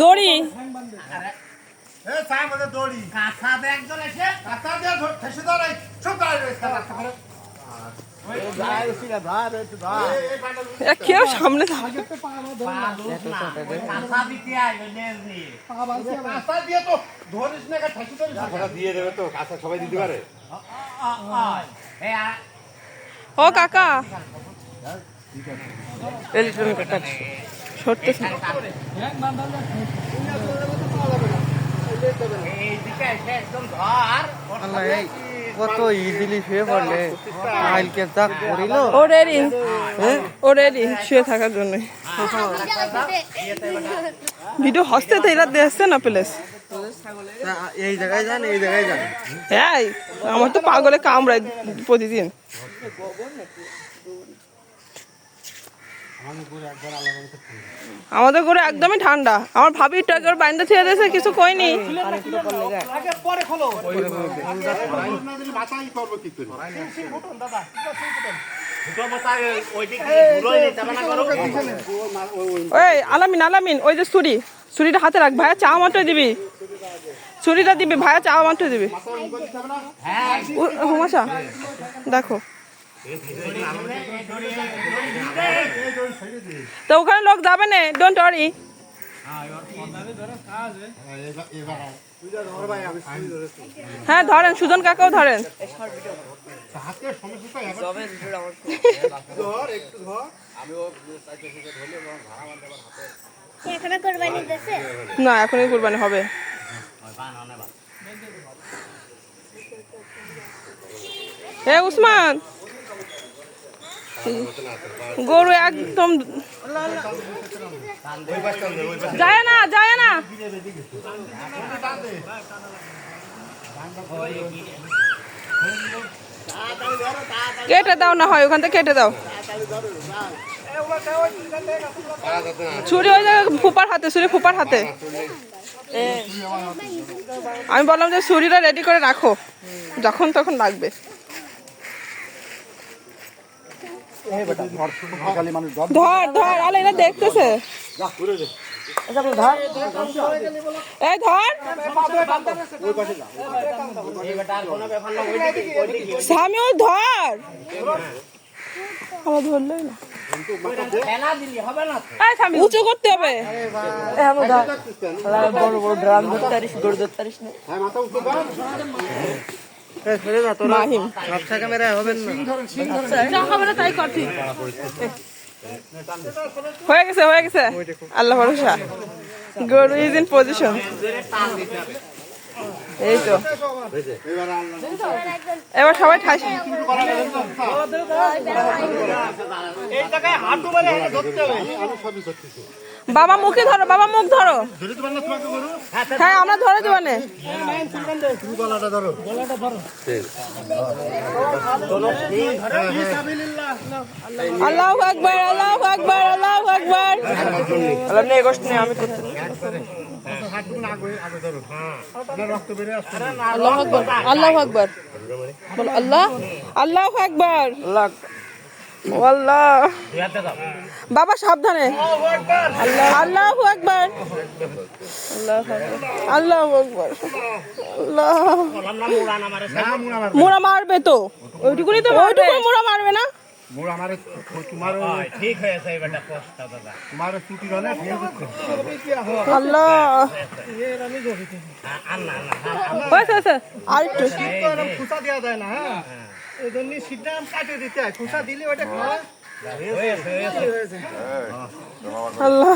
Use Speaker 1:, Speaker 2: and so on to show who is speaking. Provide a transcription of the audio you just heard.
Speaker 1: দড়ি। কেউ সামনে
Speaker 2: দিয়ে
Speaker 3: দেবে তো কাঁচা সবাই দিতে পারে।
Speaker 1: ও কাকা। সরতেছে
Speaker 4: কত ইজিলি শুয়ে পড়লে? আইলকে যা করিল
Speaker 1: ও রেডি শুয়ে থাকার জন্য। ভিডিও হস্তে তো এরা দেখছে না প্লেস
Speaker 4: এই জায়গায় যান এই জায়গায় যান।
Speaker 1: হ্যাঁ আমার তো পাগলে কামড়ায় প্রতিদিন। আমাদের ঘরে একদমই ঠান্ডা। আমার ভাবি টাকার বাইন্দা ছেড়ে দিয়েছে কিছু কইনি। ওই আলামিন আলামিন ওই যে ছুরি। ছুরিটা হাতে রাখ ভাইয়া চা মাত্র দিবি। ছুরিটা দিবি ভাইয়া চা মাত্র দিবি।
Speaker 5: হ্যাঁ
Speaker 1: হুমাশা দেখো। তো ওখানে লোক যাবে না ডোন্ট ওয়ারি হ্যাঁ ধরেন সুজন কাকাও ধরেন। না এখনই কুরবানি হবে। এ উসমান। গরু একদম যায় না যায় না। কেটে দাও না হয়, ওখান থেকে কেটে দাও। ছুরি ওই ফুপার হাতে, ছুরি ফুপার হাতে। আমি বললাম যে ছুরিটা রেডি করে রাখো, যখন তখন লাগবে। ধর ধর। আলে এটা দেখতেছে। এই ধর। স্বামী ওই ধর আমার ধরলই না
Speaker 5: ফেলা দিলি হবে না।
Speaker 1: এই স্বামী উঁচু করতে হবে।
Speaker 4: বড় বড় ড্রাম ধরতে পারিস গড় ধরতে পারিস না।
Speaker 1: হয়ে গেছে হয়ে গেছে। আল্লাহ ভরসা। গরু ইজ ইন পজিশন এই তো। এবার সবাই
Speaker 5: হবে।
Speaker 1: বাবা মুখে ধরো বাবা মুখ ধরো।
Speaker 2: ধরে তোমাকে করু
Speaker 1: হ্যাঁ আমরা ধরে দেবো নে
Speaker 2: গলাটা ধরো।
Speaker 1: আল্লাহ আকবার আল্লাহ আকবার আল্লাহ আকবার।
Speaker 4: আল্লাহ নেই আমি করতে
Speaker 2: হ্যাঁ। আপনার রক্ত বেরিয়ে আসছে।
Speaker 1: আল্লাহ আকবার। আল্লাহ আকবার। আল্লাহ? আল্লাহ আকবার।
Speaker 4: আল্লাহ।
Speaker 1: ও আল্লাহ।
Speaker 5: দুই হাতে দাও
Speaker 1: বাবা সাবধানে। আল্লাহ আল্লাহ। আকবার। আল্লাহ আকবার। আল্লাহ
Speaker 5: বললাম না মুড়ান আমার
Speaker 1: মোরা। মারবে তো। ওইটুকুনি তো ওইটুকুনি মোরা মারবে না।
Speaker 2: মোর আমার তোমার
Speaker 5: ঠিক হয়েছে এবারটা কষ্ট দাদা
Speaker 2: তোমার ছুটি হলে ফেল দিচ্ছে
Speaker 1: আল্লাহ
Speaker 5: আল্লাহ আল্লাহ
Speaker 1: হয়েছে হয়েছে আর একটু
Speaker 2: খুসা দেওয়া যায় না হ্যাঁ এই জন্য সিদ্ধা কাটে দিতে হয় খুসা দিলে ওটা খাওয়া
Speaker 1: আল্লাহ